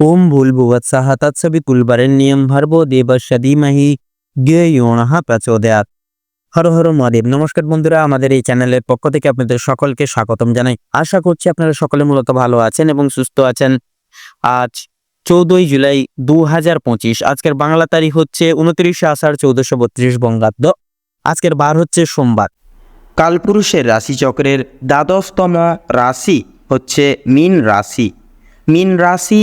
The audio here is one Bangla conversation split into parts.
ओम भूलभुवत्सः तत्सवितुल्बरेण्यं भर्गो দেবস্য ধীমহি জ্ঞেয়ণঃ প্রচোদয়াৎ হর হর মহাদেব নমস্কার বন্ধুরা আমাদের এই চ্যানেলের পক্ষ থেকে আপনাদের সকলকে স্বাগতম জানাই আশা করছি আপনারা সকলে মূলত ভালো আছেন এবং সুস্থ আছেন আজ চৌদ্দই জুলাই দু হাজার পঁচিশ আজকের বাংলা তারিখ হচ্ছে উনত্রিশে আষাঢ় চৌদ্দশো বত্রিশ বঙ্গাব্দ আজকের বার হচ্ছে সোমবার কালপুরুষের রাশিচক্রের দ্বাদশতম রাশি হচ্ছে মীন রাশি মীন রাশি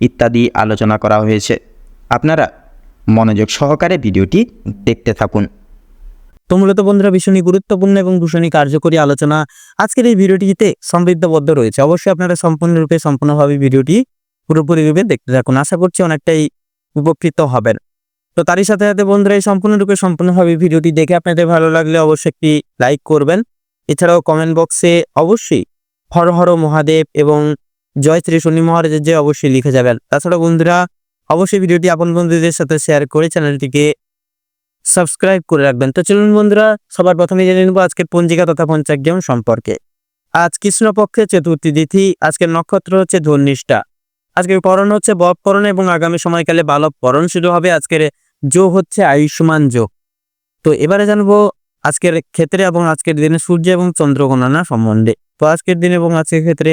ইত্যাদি আলোচনা করা হয়েছে। আপনারা মনোযোগ সহকারে ভিডিওটি দেখতে থাকুন। তো মূলত বন্ধুরা, ভীষণই গুরুত্বপূর্ণ এবং ভীষণই কার্যকরী আলোচনা আজকের এই ভিডিওটিতে সমৃদ্ধবদ্ধ রয়েছে। অবশ্যই আপনারা সম্পূর্ণরূপে, সম্পূর্ণভাবে ভিডিওটি পুরোপুরি রূপে দেখতে থাকুন। আশা করছি অনেকটাই উপকৃত হবেন। তো তারই সাথে সাথে বন্ধুরা, এই সম্পূর্ণরূপে, সম্পূর্ণভাবে ভিডিওটি দেখে আপনাদের ভালো লাগলে অবশ্যই একটি লাইক করবেন। এছাড়াও কমেন্ট বক্সে অবশ্যই হর হর মহাদেব এবং জয় শ্রী শনি মহারাজের যে অবশ্যই লিখে যাবেন। তাছাড়া বন্ধুরা, অবশ্যই ভিডিওটি আপন বন্ধুদের সাথে শেয়ার করে চ্যানেলটিকে সাবস্ক্রাইব করে রাখবেন। তো চলুন বন্ধুরা, সবার প্রথমে জেনে নেব আজকের পঞ্জিকা তথা পঞ্চাগ্রাম সম্পর্কে। আজ কৃষ্ণপক্ষে চতুর্থী তিথি, আজকের নক্ষত্র হচ্ছে ধর্নিষ্ঠা আজকের করণ হচ্ছে বপকরণ এবং আগামী সময়কালে বালক করণ শুরু হবে। আজকের যোগ হচ্ছে আয়ুষ্মান যোগ। তো এবারে জানব আজকের ক্ষেত্রে এবং আজকের দিনে সূর্য এবং চন্দ্র গণনা সম্বন্ধে। তো আজকের দিন এবং আজকের ক্ষেত্রে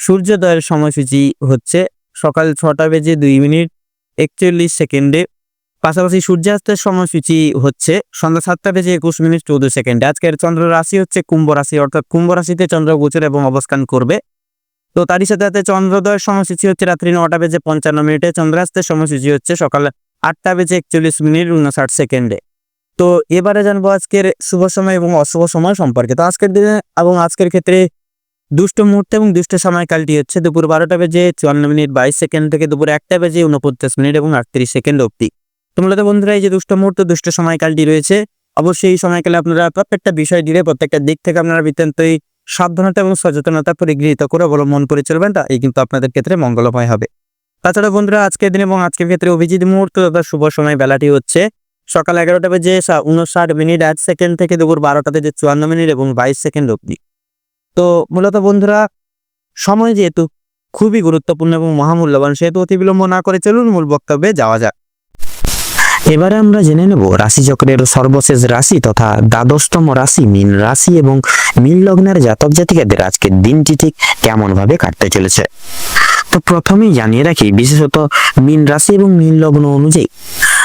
সূর্যোদয়ের সময়সূচি হচ্ছে সকাল ছটা বেজে দুই মিনিট একচল্লিশ সেকেন্ডে। পাশাপাশি সূর্যাস্তের সময়সূচি হচ্ছে সন্ধ্যা সাতটা বেজে একুশ মিনিট চৌদ্দ সেকেন্ডে। আজকের চন্দ্র রাশি হচ্ছে কুম্ভ রাশি, অর্থাৎ কুম্ভ রাশিতে চন্দ্র গোচর এবং অবস্থান করবে। তো তারই সাথে সাথে চন্দ্রোদয়ের সময়সূচি হচ্ছে রাত্রি নটা বেজে পঞ্চান্ন মিনিটে। চন্দ্রাস্তের সময়সূচি হচ্ছে সকাল আটটা বেজে একচল্লিশ মিনিট উনষাট সেকেন্ডে। তো এবারে জানব আজকের শুভ সময় এবং অশুভ সময় সম্পর্কে। তো আজকের দিনে এবং আজকের ক্ষেত্রে দুষ্ট মুহূর্ত এবং দুষ্ট সময়কালটি হচ্ছে দুপুর বারোটা বেজে চুয়ান্ন মিনিট বাইশ সেকেন্ড থেকে দুপুর একটা বেজে উনপঞ্চাশ মিনিট এবং আটত্রিশ সেকেন্ড অবধি। তো মূলত বন্ধুরা, এই যে দুষ্ট মুহূর্ত, দুষ্ট সময়কালটি রয়েছে, অবশ্যই এই সময়কালে আপনারা প্রত্যেকটা বিষয় দিলে, প্রত্যেকটা দিক থেকে আপনারা বিতান্তই সাবধানতা এবং সচেতনতা পরিগৃহীত করে অবলম্বন করে চলবেন তা এই কিন্তু আপনাদের ক্ষেত্রে মঙ্গলময় হবে। তাছাড়া বন্ধুরা, আজকের দিন এবং আজকের ক্ষেত্রে অভিজিৎ মুহূর্ত তথা শুভ সময় বেলাটি হচ্ছে সকাল এগারোটা বেজে উনষাট মিনিট এক সেকেন্ড থেকে দুপুর বারোটা বেজে চুয়ান্ন মিনিট এবং বাইশ সেকেন্ড অবধি। তো মূলত বন্ধুরা, সময় যেহেতু খুবই গুরুত্বপূর্ণ এবং মহামূল্যবান, সেহেতু অতি বিলম্ব না করে চলুন মূল বক্তব্যে যাওয়া যাক। এবারে আমরা জেনে নেব রাশিচক্রের সর্বশেষ রাশি তথা দ্বাদশতম রাশি মীন রাশি এবং মীন লগ্নের জাতক জাতিকাদের আজকের দিনটি ঠিক কেমন ভাবে কাটতে চলেছে। তো প্রথমেই জানিয়ে রাখি, বিশেষত মীন রাশি এবং মীন লগ্ন অনুযায়ী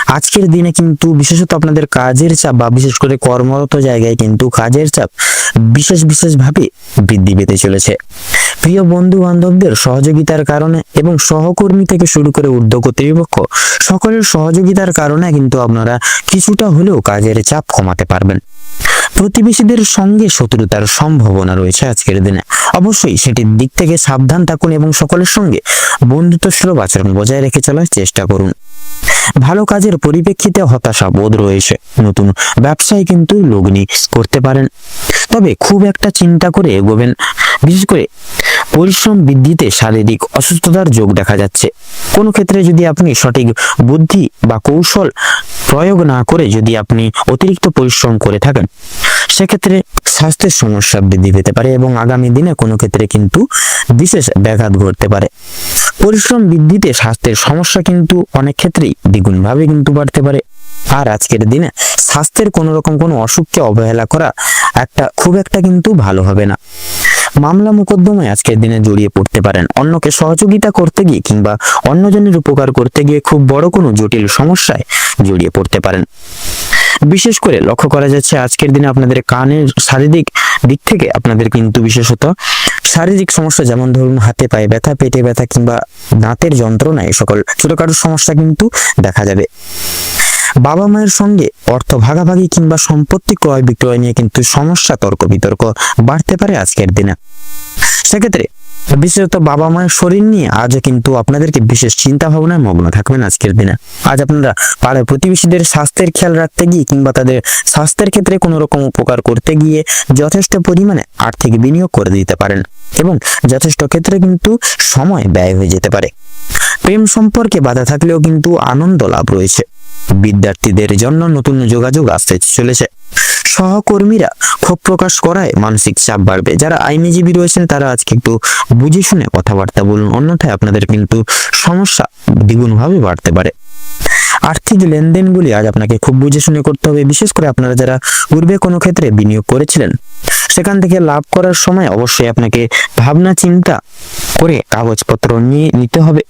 আজকের দিনে কিন্তু বিশেষত আপনাদের কাজের চাপ বা বিশেষ করে কর্মরত জায়গায় কিন্তু কাজের চাপ বিশেষ বিশেষভাবে বৃদ্ধি পেতে চলেছে। প্রিয় বন্ধু বান্ধবদের সহযোগিতার কারণে এবং সহকর্মী থেকে শুরু করে ঊর্ধ্ব কর্তৃপক্ষ সকলের সহযোগিতার কারণে কিন্তু আপনারা কিছুটা হলেও কাজের চাপ কমাতে পারবেন। প্রতিবেশীদের সঙ্গে শত্রুতার সম্ভাবনা রয়েছে আজকের দিনে। অবশ্যই সেটির দিক থেকে সাবধান থাকুন এবং সকলের সঙ্গে বন্ধুত্ব সুলভ আচরণ বজায় রেখে চলার চেষ্টা করুন। ভালো কাজের পরিপ্রেক্ষিতে হতাশা বোধ রয়েছে। নতুন ব্যবসায় কিন্তু লগ্নি করতে পারেন। তবে খুব একটা চিন্তা করে এগোবেন বিশেষ করে পরিশ্রম বৃদ্ধিতে শারীরিক অসুস্থতার যোগ দেখা যাচ্ছে। কোনো ক্ষেত্রে যদি আপনি সঠিক বুদ্ধি বা কৌশল প্রয়োগ না করে যদি আপনি অতিরিক্ত পরিশ্রম করে থাকেন, সেক্ষেত্রে স্বাস্থ্যের সমস্যা বৃদ্ধি পেতে পারে এবং আগামী দিনে কোনো ক্ষেত্রে কিন্তু বিশেষ ব্যাঘাত ঘটতে পারে। পরিশ্রম বৃদ্ধিতে স্বাস্থ্যের সমস্যা কিন্তু অনেক ক্ষেত্রেই দ্বিগুণভাবে কিন্তু বাড়তে পারে। আর আজকের দিনে স্বাস্থ্যের কোনো রকম কোনো অসুখকে অবহেলা করা একটা খুব একটা কিন্তু ভালো হবে না। মামলা মোকদ্দমায় আজকের দিনে জড়িয়ে পড়তে পারেন অন্যকে সহযোগিতা করতে গিয়ে কিংবা অন্যজনের উপকার করতে গিয়ে খুব বড় কোনো জটিল সমস্যায় জড়িয়ে পড়তে পারেন। বিশেষ করে লক্ষ্য করা যাচ্ছে আজকের দিনে আপনাদের কানের শারীরিক দিক থেকে আপনাদের কিন্তু বিশেষত শারীরিক সমস্যা যেমন ধরুন হাতে পায়ে ব্যথা, পেটে ব্যথা কিংবা দাঁতের যন্ত্রণা এই সকল ছোটখাটো সমস্যা কিন্তু দেখা যাবে। বাবা মায়ের সঙ্গে অর্থ ভাগাভাগি কিংবা সম্পত্তি ক্রয় বিক্রয় নিয়ে কিন্তু সমস্যা তর্ক বিতর্ক বাড়তে পারে আজকের দিনে। সেক্ষেত্রে বিশেষত বাবা মায়ের শরীর নিয়ে আজও কিন্তু আপনাদেরকে বিশেষ চিন্তা ভাবনায় মগ্ন থাকবেন আজকের দিনে। আজ আপনারা পাড়ায় প্রতিবেশীদের স্বাস্থ্যের খেয়াল রাখতে গিয়ে কিংবা তাদের স্বাস্থ্যের ক্ষেত্রে কোনো রকম উপকার করতে গিয়ে যথেষ্ট পরিমাণে আর্থিক বিনিয়োগ করে দিতে পারেন এবং যথেষ্ট ক্ষেত্রে কিন্তু সময় ব্যয় হয়ে যেতে পারে। প্রেম সম্পর্কে বাধা থাকলেও কিন্তু আনন্দ লাভ রয়েছে। বিদ্যার্থীদের জন্য নতুন যোগাযোগ আসতে চলেছে। সহকর্মীরা ক্ষোভ প্রকাশ করায় মানসিক চাপ বাড়বে। যারা আইনজীবী রয়েছেন, তারা আজকে একটু বুঝে শুনে কথাবার্তা বলুন। অন্যথায় আপনাদের কিন্তু সমস্যা দ্বিগুণভাবে বাড়তে পারে। আর্থিক লেনদেনগুলি আজ আপনাকে খুব বুঝে শুনে করতে হবে। বিশেষ করে আপনারা যারা পূর্বে কোনো ক্ষেত্রে বিনিয়োগ করেছিলেন, সেখান থেকে লাভ করার সময় অবশ্যই আপনাকে ভাবনা চিন্তা করে কাগজপত্র নিয়ে নিতে হবে।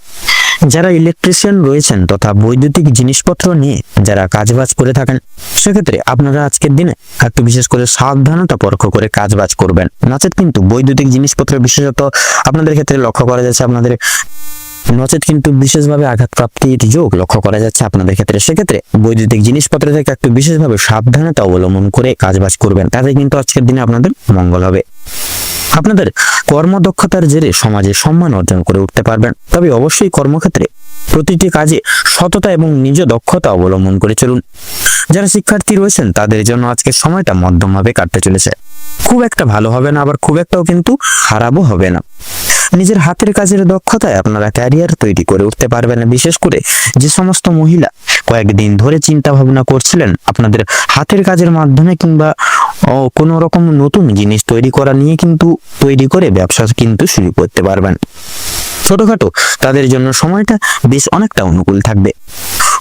যারা ইলেকট্রিশিয়ান রয়েছেন তথা বৈদ্যুতিক জিনিসপত্র নিয়ে যারা কাজবাজ করে থাকেন, সেক্ষেত্রে আপনারা আজকের দিনে একটু বিশেষ করে সাবধানতা পরখ করে কাজবাজ করবেন। নচেত কিন্তু বৈদ্যুতিক জিনিসপত্র বিশেষত আপনাদের ক্ষেত্রে লক্ষ্য করা যাচ্ছে আপনাদের। নচেত কিন্তু বিশেষভাবে আঘাতপ্রাপ্তির যোগ লক্ষ্য করা যাচ্ছে আপনাদের ক্ষেত্রে। সেক্ষেত্রে বৈদ্যুতিক জিনিসপত্র থেকে একটু বিশেষভাবে সাবধানতা অবলম্বন করে কাজবাজ করবেন। তাতে কিন্তু আজকের দিনে আপনাদের মঙ্গল হবে। আপনাদের কর্মদক্ষতার জেরে সমাজে সম্মান অর্জন করে উঠতে পারবেন। তবে অবশ্যই কর্মক্ষেত্রে প্রতিটি কাজে সততা এবং নিজ দক্ষতা অবলম্বন করে চলুন। যারা শিক্ষার্থী রয়েছেন, তাদের জন্য আজকের সময়টা মধ্যমভাবে কাটতে চলেছে। খুব একটা ভালো হবে না, আবার খুব একটাও কিন্তু খারাপও হবে না। নিজের হাতের কাজের দক্ষতায় আপনারা ক্যারিয়ার তৈরি করে উঠতে পারবেন। বিশেষ করে যে সমস্ত মহিলা কয়েকদিন ধরে চিন্তা ভাবনা করছিলেন আপনাদের হাতের কাজের মাধ্যমে কিংবা কোনো রকম নতুন জিনিস তৈরি করা নিয়ে কিন্তু তৈরি করে ব্যবসা কিন্তু শুরু করতে পারবেন। ছোটখাটো তাদের জন্য সময়টা বেশ অনেকটা অনুকূল থাকবে।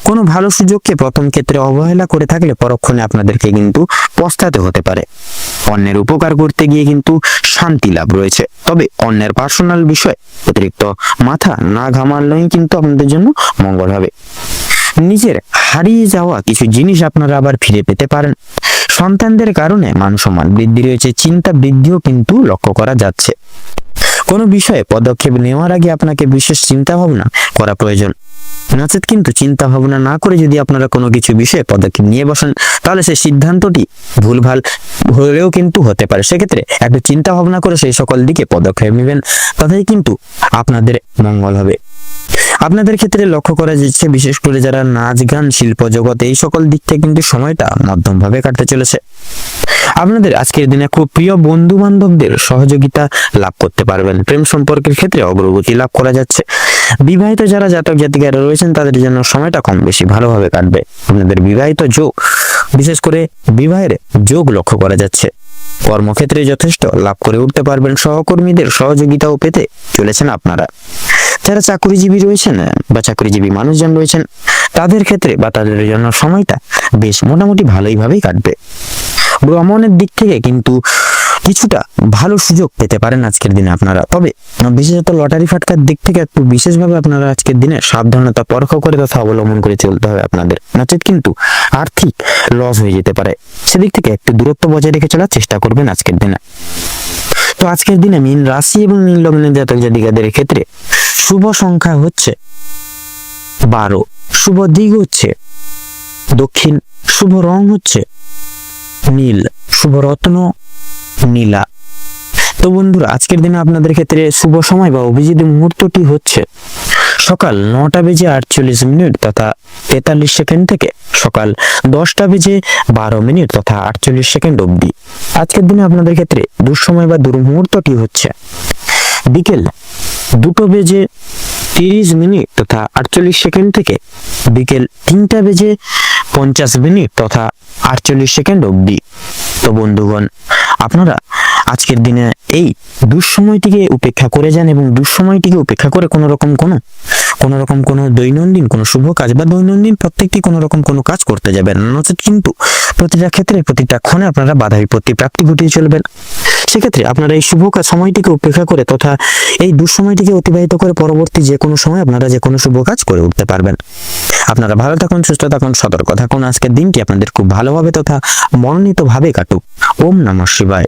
কোনো ভালো সুযোগকে প্রথম ক্ষেত্রে অবহেলা করে থাকলে পরক্ষণে আপনাদেরকে কিন্তু পস্তাতে হতে পারে। অন্যের উপকার করতে গিয়ে কিন্তু শান্তি লাভ রয়েছে। তবে অন্যের পার্সোনাল বিষয় অতিরিক্ত মাথা না ঘামালেই কিন্তু আপনাদের জন্য মঙ্গল হবে। নিজের হারিয়ে যাওয়া কিছু জিনিস আপনারা আবার ফিরে পেতে পারেন। সন্তানদের কারণে মান সম্মান বৃদ্ধি রয়েছে, চিন্তা বৃদ্ধিও কিন্তু লক্ষ্য করা যাচ্ছে। কোনো বিষয়ে পদক্ষেপ নেওয়ার আগে আপনাকে বিশেষ চিন্তা ভাবনা করা প্রয়োজন। নচেত কিন্তু চিন্তা ভাবনা না করে যদি আপনারা কোনো কিছু বিষয়ে পদক্ষেপ নিয়ে বসেন, তাহলে সেই সিদ্ধান্তটি ভুলভাল হলেও কিন্তু হতে পারে। সেক্ষেত্রে একটু চিন্তা ভাবনা করে সেই সকল দিকে পদক্ষেপ নেবেন, তাতেই কিন্তু আপনাদের মঙ্গল হবে। আপনাদের ক্ষেত্রে লক্ষ্য করা যাচ্ছে, বিশেষ করে যারা নাচ, গান, শিল্প জগৎ, এই সকল দিক থেকে কিন্তু সময়টা মধ্যমভাবে কাটতে চলেছে। আপনাদের আজকের দিনে খুব প্রিয় বন্ধু বান্ধবদের সহযোগিতা লাভ করতে পারবেন। প্রেম সম্পর্কের ক্ষেত্রে অগ্রগতি লাভ করা যাচ্ছে। বিবাহিত যারা জাতক জাতিকারা রয়েছেন, তাদের জন্য সময়টা কম বেশি ভালোভাবে কাটবে। আপনাদের বিবাহিত যোগ, বিশেষ করে বিবাহের যোগ লক্ষ্য করা যাচ্ছে। কর্মক্ষেত্রে যথেষ্ট লাভ করে উঠতে পারবেন। সহকর্মীদের সহযোগিতাও পেতে চলেছেন আপনারা। যারা চাকরিজীবী রয়েছেন, বা চাকরিজীবী মানুষজন রয়েছেন, তাদের ক্ষেত্রে বা তাদের জন্য সময়টা বেশ মোটামুটি ভালোই ভাবেই কাটবে। ভ্রমণের দিক থেকে কিন্তু কিছুটা ভালো সুযোগ পেতে পারেন আজকের দিনে আপনারা। তবে বিশেষত লটারি ফাটকার দিক থেকে একটু বিশেষভাবে আপনারা আজকের দিনে সাবধানতা পরখ করে তথা অবলম্বন করে চলতে হবে আপনাদের। নচেত কিন্তু আর্থিক লস হয়ে যেতে পারে। সেদিক থেকে একটু দূরত্ব বজায় রেখে চলার চেষ্টা করবেন আজকের দিনে। তো আজকের দিনে মীন রাশি এবং মীন লগ্নের জাতক জাতিকাদের ক্ষেত্রে শুভ সংখ্যা হচ্ছে বারো। শুভ দিক হচ্ছে দক্ষিণ। শুভ রং হচ্ছে নীল। শুভ রত্ন নীলা। তো বন্ধুরা, আজকের দিনে আপনাদের ক্ষেত্রে শুভ সময় বা অভিজিৎ মুহূর্তটি হচ্ছে সকাল নটা বেজে আটচল্লিশ মিনিট তথা তেতাল্লিশ সেকেন্ড থেকে সকাল দশটা বেজে বারো মিনিট তথা আটচল্লিশ সেকেন্ড অবধি। আজকের দিনে আপনাদের ক্ষেত্রে দুঃসময় বা দুর্মুহূর্তটি হচ্ছে বিকেল দুটো বেজে তিরিশ মিনিট তথা আটচল্লিশ সেকেন্ড থেকে বিকেল তিনটা বেজে পঞ্চাশ মিনিট তথা আটচল্লিশ সেকেন্ড অবধি। তো বন্ধুগণ, আপনারা আজকের দিনে এই দুঃসময়টিকে উপেক্ষা করে যান এবং দুঃসময়টিকে উপেক্ষা করে কোনো রকম কোনো কোনো রকম কোনো দৈনন্দিন, কোনো শুভ কাজ বা দৈনন্দিন প্রত্যেকটি কোনো রকম কোনো কাজ করতে যাবেন। নচেত কিন্তু প্রতিটা ক্ষেত্রে প্রতিটা ক্ষণে আপনারা বাধা বিপত্তি প্রাপ্তি ঘটিয়ে চলবেন। সেক্ষেত্রে আপনারা এই শুভ কাজ সময়টিকে উপেক্ষা করে তথা এই দুঃসময়টিকে অতিবাহিত করে পরবর্তী যে কোনো সময় আপনারা যে কোনো শুভ কাজ করে উঠতে পারবেন। আপনারা ভালো থাকুন, সুস্থ থাকুন, সতর্ক থাকুন। আজকের দিনটি আপনাদের খুব ভালোভাবে তথা মনোনীতভাবে কাটুক। ওম নমঃ শিবায়।